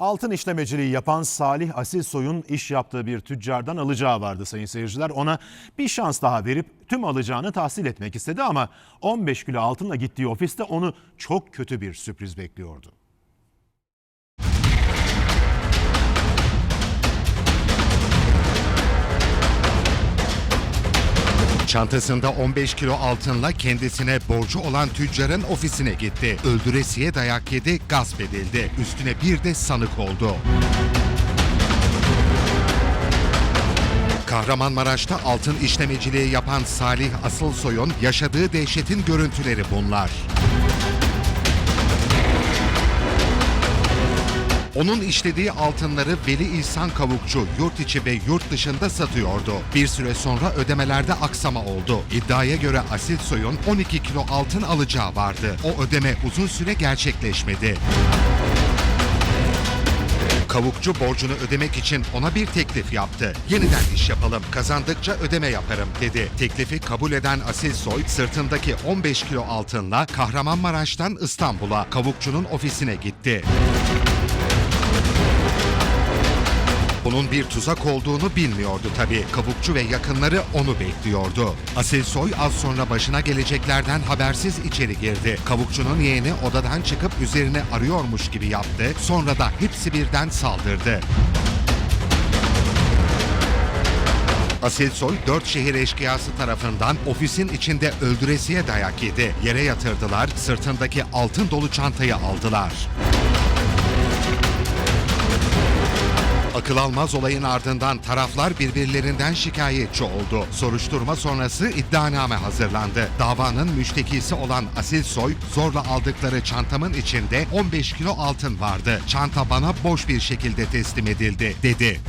Altın işlemeciliği yapan Salih Asilsoy'un iş yaptığı bir tüccardan alacağı vardı sayın seyirciler. Ona bir şans daha verip tüm alacağını tahsil etmek istedi ama 15 kilo altınla gittiği ofiste onu çok kötü bir sürpriz bekliyordu. Çantasında 15 kilo altınla kendisine borcu olan tüccarın ofisine gitti. Öldüresiye dayak yedi, gasp edildi. Üstüne bir de sanık oldu. Kahramanmaraş'ta altın işlemeciliği yapan Salih Asılsoy'un yaşadığı dehşetin görüntüleri bunlar. Onun işlediği altınları Veli İhsan Kavukçu yurt içi ve yurt dışında satıyordu. Bir süre sonra ödemelerde aksama oldu. İddiaya göre Asil Soy'un 12 kilo altın alacağı vardı. O ödeme uzun süre gerçekleşmedi. Kavukçu borcunu ödemek için ona bir teklif yaptı. Yeniden iş yapalım, kazandıkça ödeme yaparım dedi. Teklifi kabul eden Asil Soy sırtındaki 15 kilo altınla Kahramanmaraş'tan İstanbul'a Kavukçu'nun ofisine gitti. Bunun bir tuzak olduğunu bilmiyordu tabii. Kavukçu ve yakınları onu bekliyordu. Asil Soy az sonra başına geleceklerden habersiz içeri girdi. Kavukçu'nun yeğeni odadan çıkıp üzerine arıyormuş gibi yaptı. Sonra da hepsi birden saldırdı. Asil Soy dört şehir eşkıyası tarafından ofisin içinde öldüresiye dayak yedi. Yere yatırdılar, sırtındaki altın dolu çantayı aldılar. Akıl almaz olayın ardından taraflar birbirlerinden şikayetçi oldu. Soruşturma sonrası iddianame hazırlandı. Davanın müştekisi olan Asil Soy, zorla aldıkları çantamın içinde 15 kilo altın vardı. Çanta bana boş bir şekilde teslim edildi, dedi.